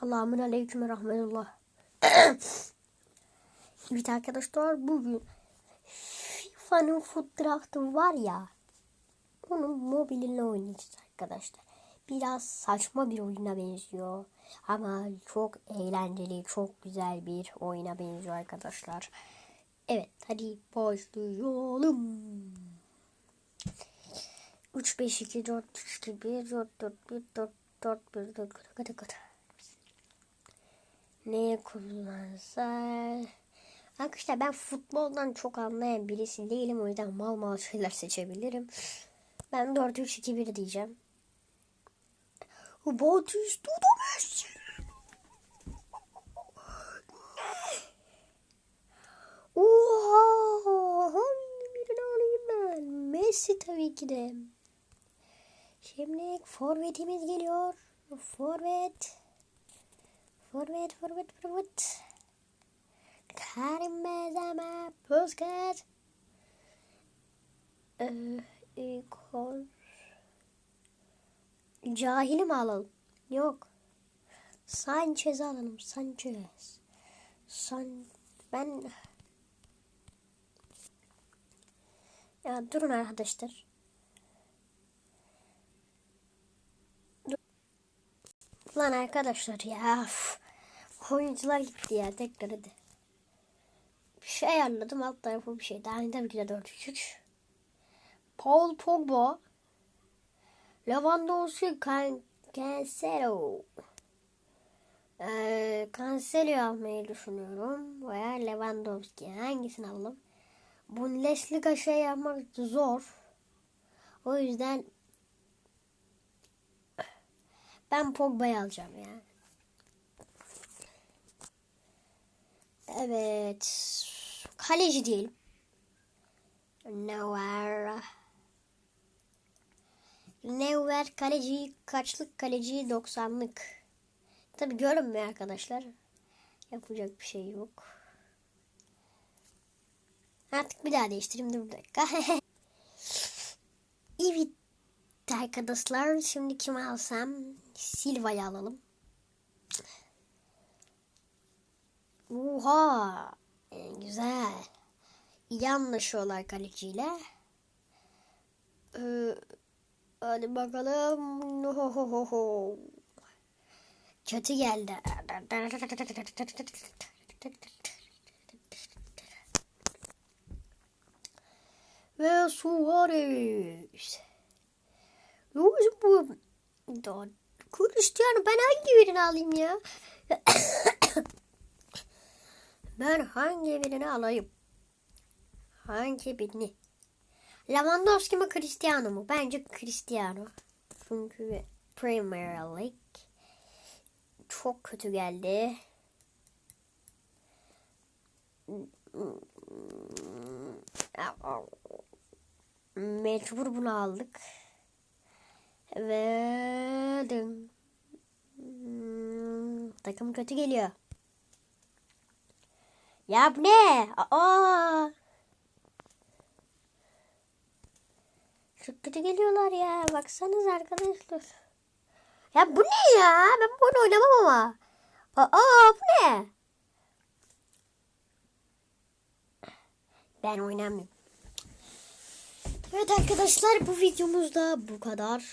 Selamun Aleyküm ve Rahmetullah. evet arkadaşlar bugün FIFA'nın Food Draft'ı var ya onun mobiline oynayacağız arkadaşlar. Biraz saçma bir oyuna benziyor ama çok eğlenceli, çok güzel bir oyuna benziyor arkadaşlar. Evet hadi başlayalım. 3 5 2 4 3 2 1 4 4 1 4 4 1 4 4 4 4 neye kullansak? Arkadaşlar ben futboldan çok anlayan birisi değilim. O yüzden mal mal şeyler seçebilirim. Ben 4-3-2-1 diyeceğim. Batista da Messi. Oha! Hangi birini alayım ben? Messi tabii ki de. Şimdi forvetimiz geliyor. Forvet. Forvet, forvet, forvet. Karim Benzema, Busquets. Ee, ikon. Cahili mi alalım? Yok. Sanchez alalım. Sanchez. San... Ben... Ya durun arkadaşlar. Lan arkadaşlar ya. Üf. Oyuncular gitti ya tekrar hadi. Bir şey ayarladım alt tarafı bir şey. Daha önce ki de 4 3 Paul Pogba. Lewandowski Can Cancelo. Ee, Cancelo almayı düşünüyorum. Veya Lewandowski. Hangisini alalım? Bundesliga şey yapmak zor. O yüzden ben Pogba'yı alacağım ya. Evet. Kaleci diyelim. Neuer. Neuer kaleci kaçlık kaleci 90'lık. Tabi görünmüyor arkadaşlar. Yapacak bir şey yok. Artık bir daha değiştireyim dur bir dakika. evet arkadaşlar şimdi kimi alsam Silva'yı alalım. Oha e, güzel. İyi anlaşıyorlar kaleciyle. Ee, hadi bakalım. Ho, ho, ho, ho. Kötü geldi. Ve Suarez. Oldu bu? Cristiano ben hangi birini alayım ya? ben hangi birini alayım? Hangi birini? Lewandowski mi Cristiano mu? Bence Cristiano. Çünkü Premier League çok kötü geldi. Mecbur bunu aldık. Ve takım kötü geliyor. Ya bu ne? Aa! Çok kötü geliyorlar ya. Baksanız arkadaşlar. Ya bu ne ya? Ben bunu oynamam ama. Aa bu ne? Ben oynamıyorum. Evet arkadaşlar bu videomuzda bu kadar.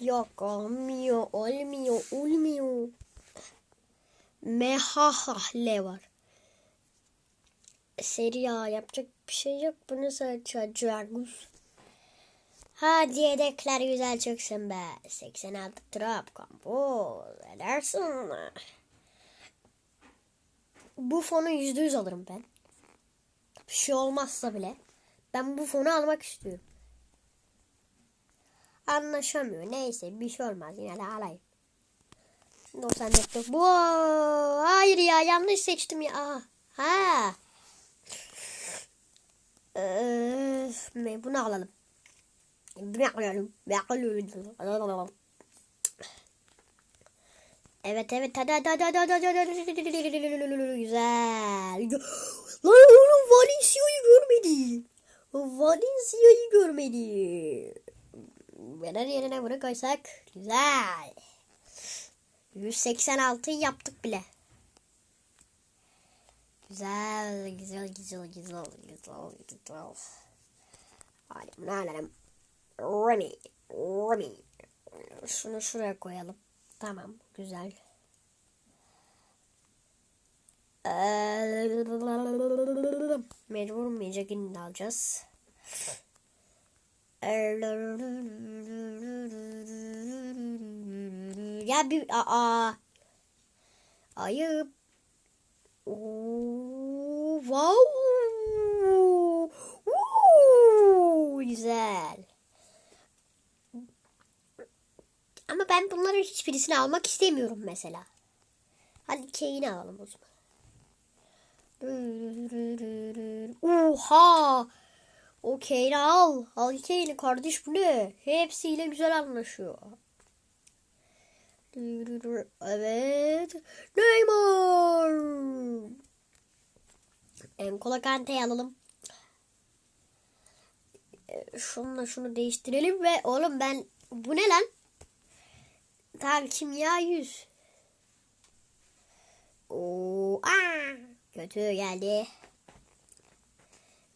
Yok olmuyor, olmuyor, olmuyor. Mehahle var. Seri A yapacak bir şey yok. Bunu seçeceğiz. Hadi yedekler güzel çıksın be. 86 trap kampo edersin. Bu fonu %100 alırım ben. Bir şey olmazsa bile. Ben bu fonu almak istiyorum. Anlaşamıyor. Neyse bir şey olmaz. Yine de alayım. 94. Bu hayır ya yanlış seçtim ya. Ha. Ee, bunu alalım. Bunu alalım. Evet evet hadi hadi hadi hadi hadi hadi güzel. Lan oğlum Valencia'yı görmedi. Valencia'yı görmedi. Vener yerine bunu koysak. Güzel. 186 yaptık bile. Güzel, güzel, güzel, güzel, güzel, güzel. Bunu alalım. Remy, Remy. Şunu şuraya koyalım. Tamam, güzel. Mecbur Mecagini de alacağız. Ya bir aa. Ayıp. Oo, wow. Oo, güzel. Ama ben bunların hiçbirisini almak istemiyorum mesela. Hadi Kane'i alalım o zaman. Oha! O Kane'i al. Al Kane'i kardeş bu ne? Hepsiyle güzel anlaşıyor. Evet. Neymar. Enkola Kante'yi alalım. Ee, Şununla şunu değiştirelim ve oğlum ben bu ne lan? Tamam kimya 100. Oo, aa, kötü geldi.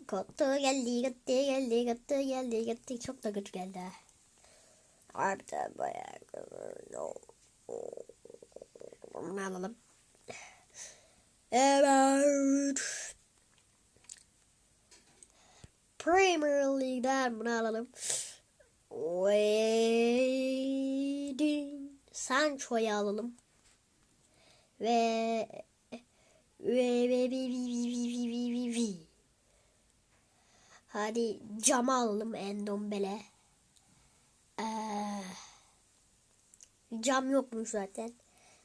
Kötü geldi, kötü geldi, kötü geldi, kötü çok da kötü geldi. Harbiden bayağı. Bunu alalım. Evet. Premier League'den bunu alalım. Waiting. Sancho'yu alalım. Ve Hadi cama alalım Endombele. Ee, cam yokmuş zaten.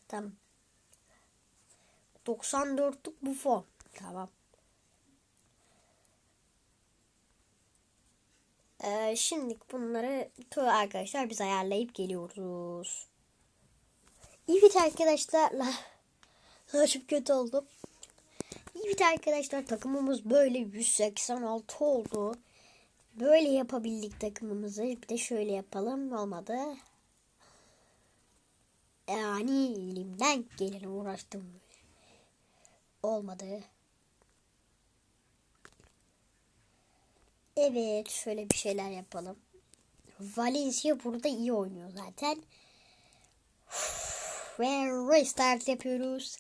Tamam. 94'lük bu fon. Tamam. Ee, şimdi bunları arkadaşlar biz ayarlayıp geliyoruz. Evet arkadaşlarla çok kötü oldum. Evet arkadaşlar takımımız böyle 186 oldu. Böyle yapabildik takımımızı. Bir de şöyle yapalım. Olmadı. Yani elimden geleni uğraştım. Olmadı. Evet şöyle bir şeyler yapalım. Valencia burada iyi oynuyor zaten. Ve restart yapıyoruz.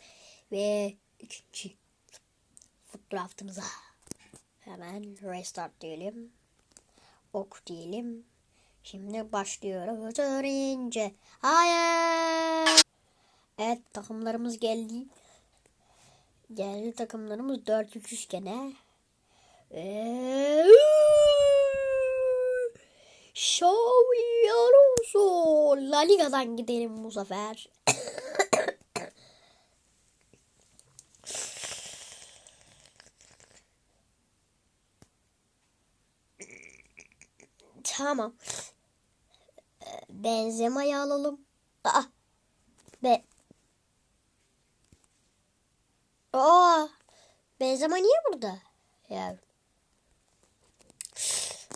Ve ikinci fotoğrafımıza hemen restart diyelim. Ok diyelim. Şimdi başlıyoruz. Öğrenince. Hayır. Evet takımlarımız geldi. Geldi takımlarımız 4-3-3 gene. Xavi Alonso. La Liga'dan gidelim bu sefer. Tamam. Benzema'yı alalım. Aa. Be. Aa. Benzema niye burada? Ya.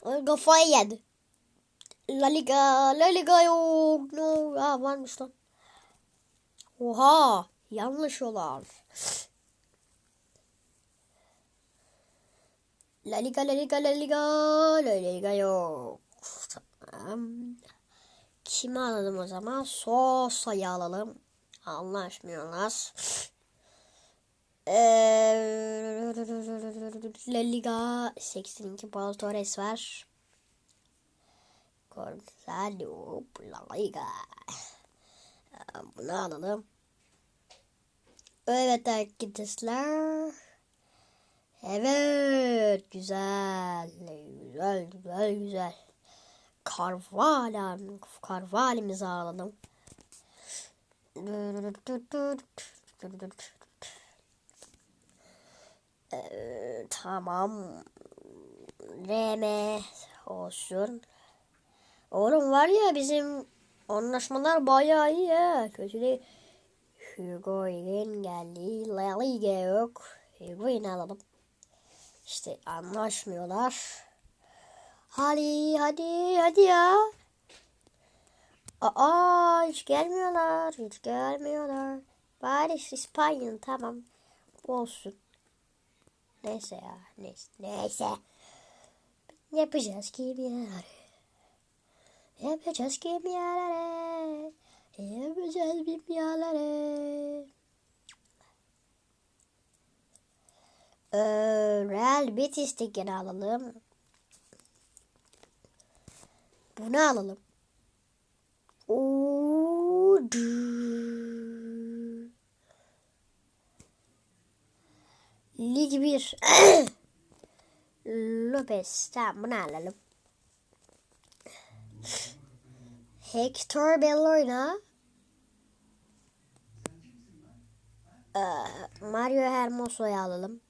Ay, Kafayı yedi. La Liga, La Liga yok. No, ha varmış lan. Oha, yanlış olan. La Liga, La Liga, La Liga, La Liga yok. Kimi alalım o zaman? Sosa'yı alalım. Anlaşmıyorlar. Ee, La Liga 82 Paul Torres var. Gonzalo La Liga. Bunu alalım. Evet arkadaşlar. Evet güzel. Güzel güzel güzel. Karvala. Karvalimizi alalım. Tamam. RM olsun. Oğlum var ya bizim anlaşmalar bayağı iyi ya. Kötü değil. Hugo Higuain geldi. La Liga yok. Higuain'i alalım. İşte anlaşmıyorlar. Hadi hadi hadi ya. Aa hiç gelmiyorlar. Hiç gelmiyorlar. Bari İspanya tamam. Olsun. Neyse ya. Neyse. Neyse. Yapacağız kimyaları. Yapacağız kimyaları. Yapacağız kimyaları. Ee, Real Betis'te alalım. Bunu alalım. Oo. Lig 1. Lopez. Tamam bunu alalım. Hector Belloina. Ee, Mario Hermoso'yu alalım.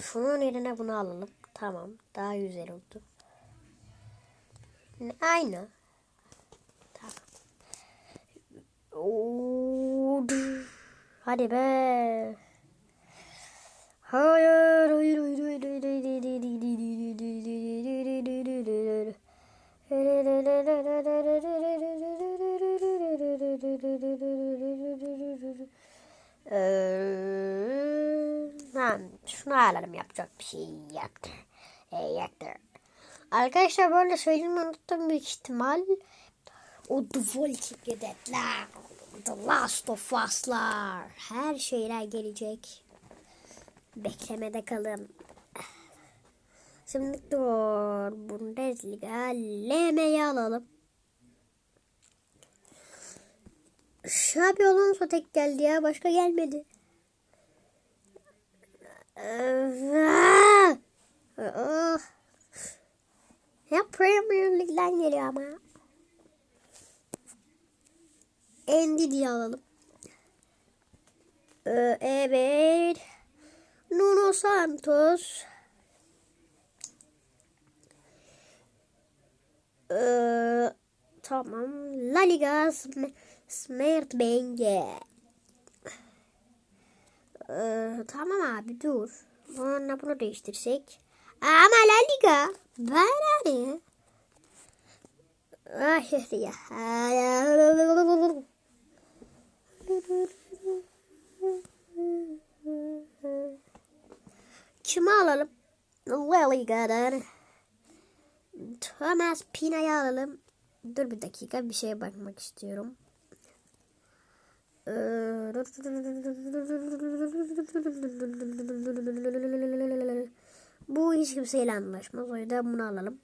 Şunun yerine bunu alalım. Tamam. Daha güzel oldu. Aynı. Tamam. Hadi be. Hayır, hayır, hayır, hayır, hayır, hayır, hayır, hayır, hayır, Ee, Tamam, şunu ayarlarım yaptı. Arkadaşlar böyle söyleyeyim unuttum büyük ihtimal. O The Walking Dead'ler, The Last of Us'lar, her şeyler gelecek. Beklemede kalın. Şimdi dur. Bundesliga LM'yi alalım. Şabi Alonso tek geldi ya. Başka gelmedi. Ya Premier Lig'den geliyor ama. Andy diye alalım. Ee, evet. Nuno Santos. Ee, tamam. La Liga Sm Smart Benge. Ee, tamam abi dur. Sonra bunu değiştirsek. Ama La Liga. Ben hani. Ay ya. Kimi alalım? La Liga'dan. Thomas Pina'yı alalım. Dur bir dakika bir şeye bakmak istiyorum. Bu hiç kimseyle anlaşmaz. O yüzden bunu alalım.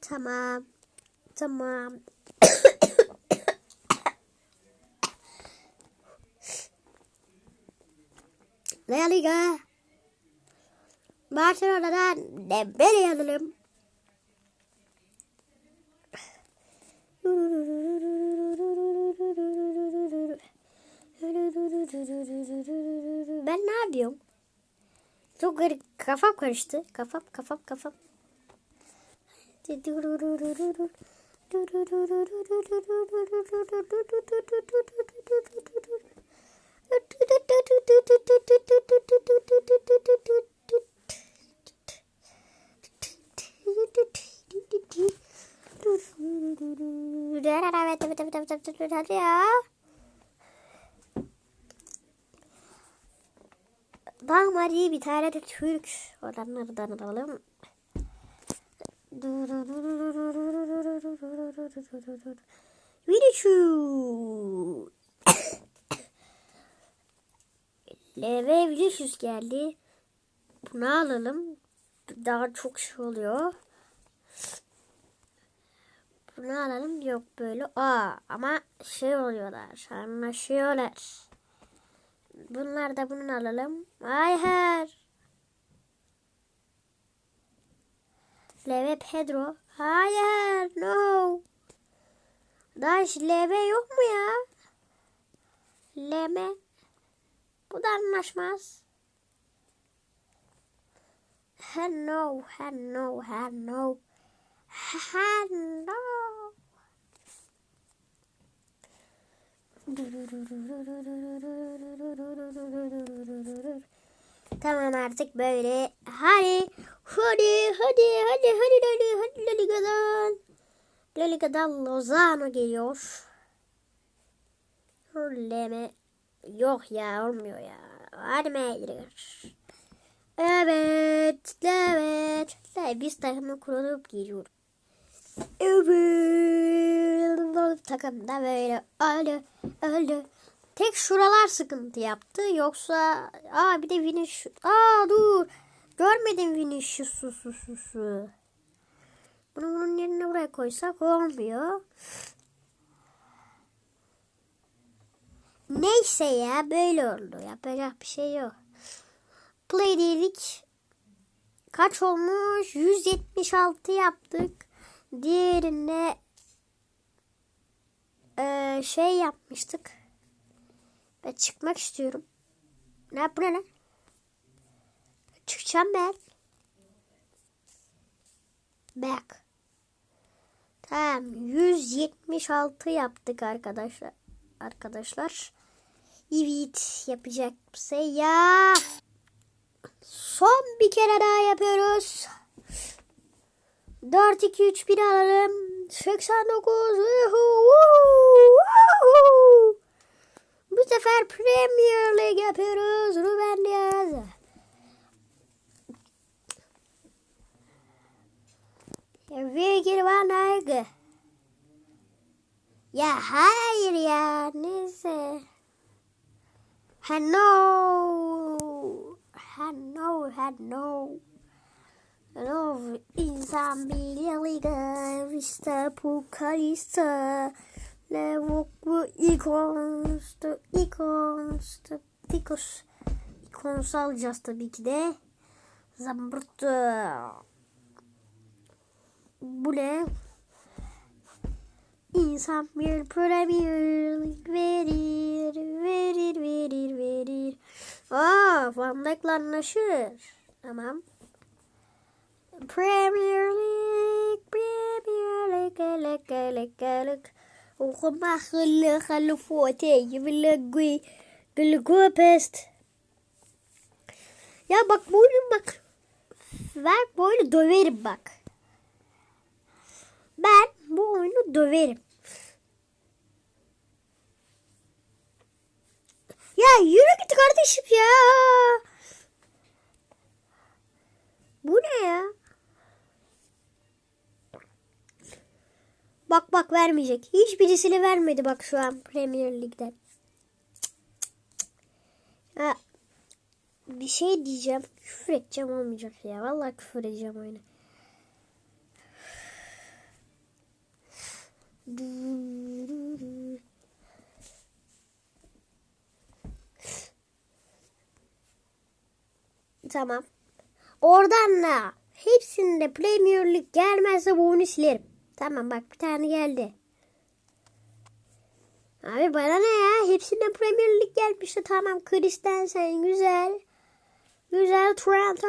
Tamam. Tamam. La Liga. Barcelona'dan Dembele alalım. Ben ne yapıyorum? Çok garip. Kafam karıştı. Kafam kafam kafam. Ya. Tamam hadi bir tane de Türk olanlardan alalım. Vinicius. Leve Vinicius geldi. Bunu alalım. Daha çok şey oluyor. Bunu alalım. Yok böyle. Aa ama şey oluyorlar. Anlaşıyorlar. Bunlar da bunu alalım. Hayır. Leve Pedro. Hayır. No. Daş Leve yok mu ya? Leme. Bu da anlaşmaz. Hello, hello, hello. Hello. Tamam artık böyle. Hadi. Hadi hadi hadi hadi hadi hadi hadi hadi La Liga'dan Lozano geliyor. Leme. Yok ya olmuyor ya. Hadi Meylir. Evet. Evet. Biz takımı kurup geliyoruz. Evet. Takım da böyle öldü. Öldü. Tek şuralar sıkıntı yaptı. Yoksa aa bir de Vinicius. Aa dur. Görmedim Vinicius'u su su su. Bunu bunun yerine buraya koysak olmuyor. Neyse ya böyle oldu. Yapacak bir şey yok. Play dedik. Kaç olmuş? 176 yaptık. Diğerinde eee, şey yapmıştık. Ben çıkmak istiyorum. Ne bu ne lan? Çıkacağım ben. Back. Tamam 176 yaptık arkadaşlar. Arkadaşlar. Evet yapacak bir şey ya. Son bir kere daha yapıyoruz. 4 2 3 1 alalım. 89. Uhu, uhu. Bu sefer Premier League yapıyoruz. Ruben Diaz. Virgil van Dijk. Ya hayır ya. Neyse. Hello. Hello. Hello. Hello. İnsan birliğiyle vista pukalista. Levoklu ikonstu. Ikonstu. Tikos. İkonsu alacağız tabii ki de. Zambırtı. Bu ne? İnsan bir Premier verir, verir, verir, verir. Aa, Van Dijk'le anlaşır. Tamam. Premier League, Premier League, League, League, League. Okuma hılı hılı fote, yıvılı gui, gülü gupest. Ya bak oyunu bak. Ben oyunu döverim bak. Ben bu oyunu döverim. Ya yürü git kardeşim ya. Bu ne ya? Bak bak vermeyecek. Hiçbirisini vermedi bak şu an Premier Lig'den. Ha, bir şey diyeceğim. Küfür edeceğim olmayacak ya. Vallahi küfür edeceğim oyuna. Tamam. Oradan da hepsinde Premier League gelmezse bu oyunu silerim. Tamam bak bir tane geldi. Abi bana ne ya? Hepsinde Premier League gelmişti. Tamam Christensen güzel. Güzel Trent.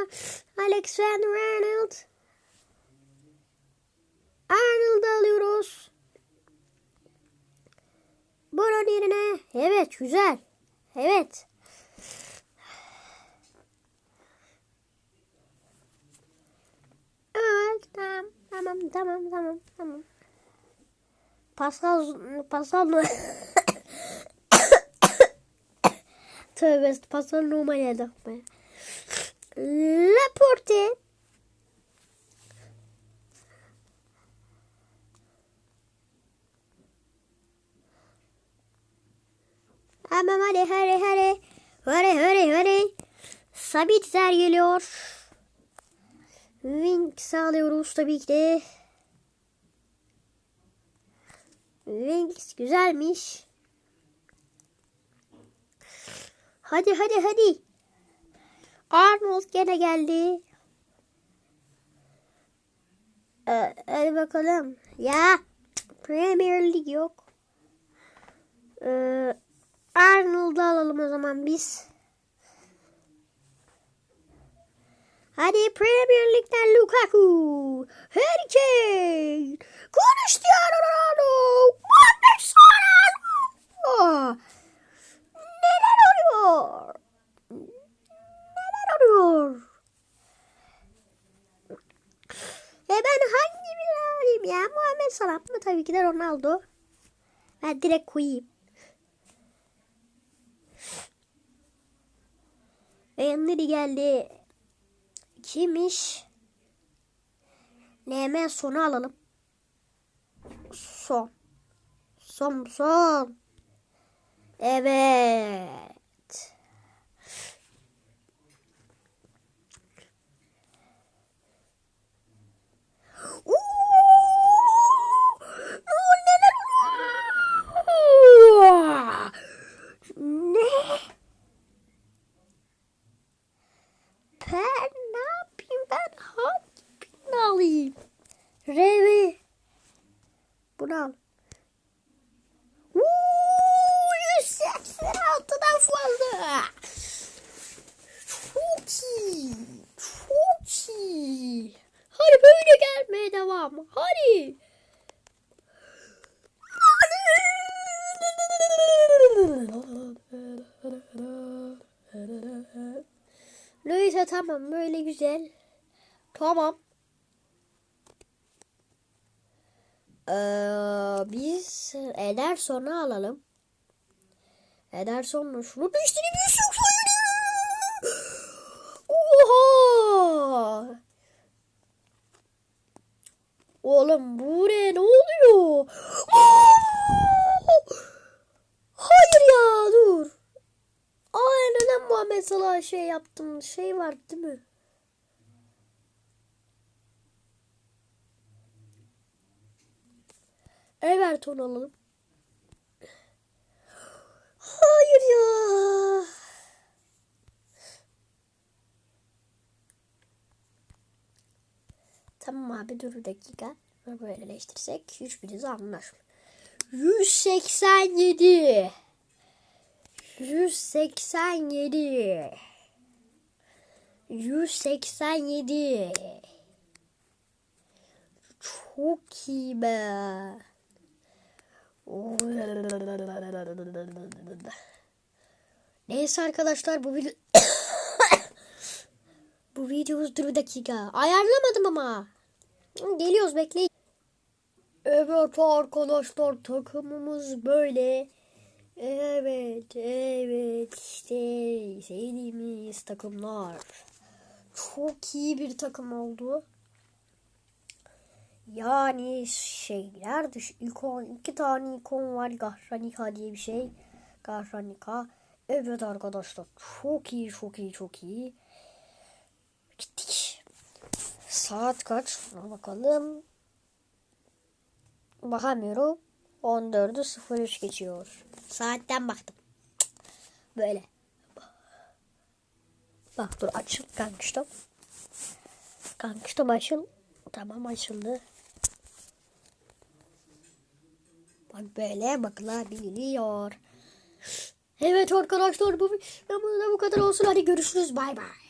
Alexander Arnold. Arnold'u alıyoruz. Bunun yerine evet güzel. Evet. Evet tamam tamam tamam tamam tamam. Pascal Pascal no Tövbe Pascal Numa geldi aklıma. Laporte Tamam hadi hadi hadi. Hadi hadi hadi. Sabitzer geliyor. Winx alıyoruz tabii ki de. Winx güzelmiş. Hadi hadi hadi. Arnold gene geldi. Ee, hadi bakalım. Ya Premier Lig yok. Ee, Arnold'u alalım o zaman biz. Hadi Premier Lig'den Lukaku. Harry Kane. Cristiano Ronaldo. Mohamed Salah. Neler oluyor? Neler oluyor? E ben hangi birini alayım kim ya? Muhammed Salah mı? Tabii ki de Ronaldo. Ben direkt koyayım. Ve geldi. Kimmiş? Ne hemen sonu alalım. Son. Son son. Evet. Oo, neler oluyor? Ne? Ben ne yapayım ben hangi birini alayım? Revi. Bunu al. Uuu 186'dan fazla. Çok iyi. Çok iyi. Hadi böyle gelmeye devam. Hadi. Neyse tamam böyle güzel. Tamam. Ee, biz Ederson'u alalım. Ederson'la şunu değiştirebiliyorsun. Oha! Oğlum bu ne? Oluyor? Hayır ya dur. Aa neden Muhammed Salah'a şey yaptım? Şey var değil mi? Everton alalım. Hayır ya. Tamam abi dur bir dakika. Böyleleştirsek hiçbiriniz anlar. 187 187 187 Çok iyi be. Neyse arkadaşlar bu video bu videomuz dur bir dakika. Ayarlamadım ama. Geliyoruz bekleyin. Evet arkadaşlar takımımız böyle. Evet evet işte sevdiğimiz takımlar. Çok iyi bir takım oldu. Yani şeyler dış ikon iki tane ikon var Gahranika diye bir şey. Gahranika. Evet arkadaşlar çok iyi çok iyi çok iyi. Gittik. Saat kaç? Şuna bakalım. Bakamıyorum. 14'ü 03 geçiyor. Saatten baktım. Böyle. Bak dur açıl kankıştım. Kankıştım açıl. Tamam açıldı. Bak böyle bakılabiliyor. Evet arkadaşlar bu videomuz da bu kadar olsun. Hadi görüşürüz. Bay bay.